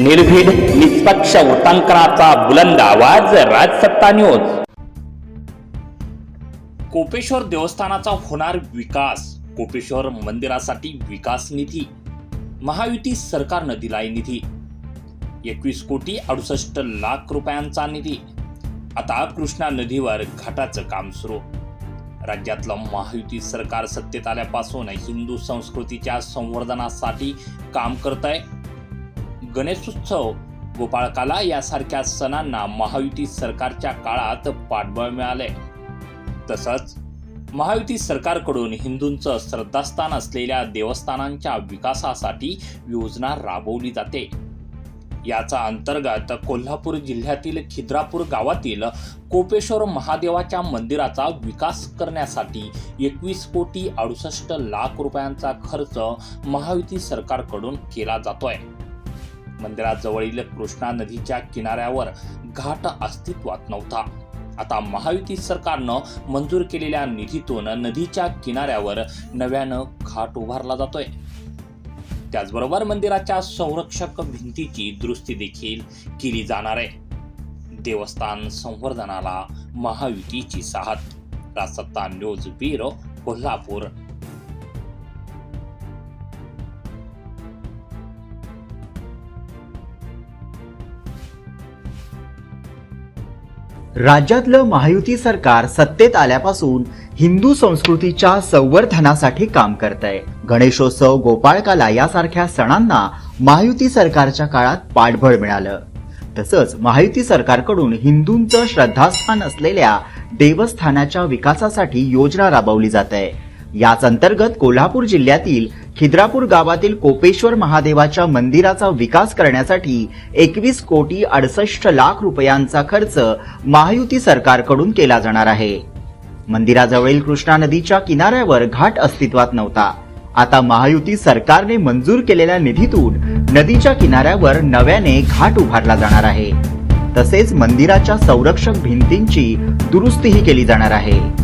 निर्भीड निष्पक्ष उटांकनाचा बुलंद आवाज राजसत्ता न्यूज. कोपेश्वर देवस्थानाचा होणार विकास कोपेश्वर मंदिरासाठी विकास निधी महायुती सरकारनं दिलाय निधी. एकवीस कोटी अडुसष्ट लाख रुपयांचा निधी. आता कृष्णा नदीवर घाटाचं काम सुरू. राज्यातलं महायुती सरकार सत्तेत आल्यापासून हिंदू संस्कृतीच्या संवर्धनासाठी काम करत आहे गणेशोत्सव गोपाळकाला यासारख्या सणांना महायुती सरकारच्या काळात पाठबळ मिळाले तसंच महायुती सरकारकडून हिंदूंचं श्रद्धास्थान असलेल्या देवस्थानांच्या विकासासाठी योजना राबवली जाते. याचा अंतर्गत कोल्हापूर जिल्ह्यातील खिद्रापूर गावातील कोपेश्वर महादेवाच्या मंदिराचा विकास करण्यासाठी एकवीस कोटी अडुसष्ट लाख रुपयांचा खर्च महायुती सरकारकडून केला जातोय. मंदिराजवळील कृष्णा नदीच्या किनाऱ्यावर घाट अस्तित्वात नव्हता. आता महायुती सरकारनं मंजूर केलेल्या निधीतून नदीच्या किनाऱ्यावर नव्यानं घाट उभारला जातोय. त्याचबरोबर मंदिराच्या संरक्षक भिंतीची दुरुस्ती देखील केली जाणार आहे. देवस्थान संवर्धनाला महायुतीची साथ. Rajsatta news bureau Kolhapur. राज्यातलं महायुती सरकार सत्तेत आल्यापासून हिंदू संस्कृतीच्या संवर्धनासाठी काम करत आहे गणेशोत्सव गोपाळकाला यासारख्या सणांना महायुती सरकारच्या काळात पाठबळ मिळालं. तसंच महायुती सरकारकडून हिंदूंचं श्रद्धास्थान असलेल्या देवस्थानाच्या विकासासाठी योजना राबवली जात आहे याच अंतर्गत कोल्हापूर जिल्ह्यातील खिद्रापूर गावातील कोपेश्वर महादेवाच्या मंदिराचा विकास करण्यासाठी एकवीस कोटी अडसष्ट लाख रुपयांचा खर्च महायुती सरकारकडून केला जाणार आहे. मंदिराजवळील कृष्णा नदीच्या किनाऱ्यावर घाट अस्तित्वात नव्हता. आता महायुती सरकारने मंजूर केलेल्या निधीतून नदीच्या किनाऱ्यावर नव्याने घाट उभारला जाणार आहे. तसेच मंदिराच्या संरक्षक भिंतींची दुरुस्तीही केली जाणार आहे.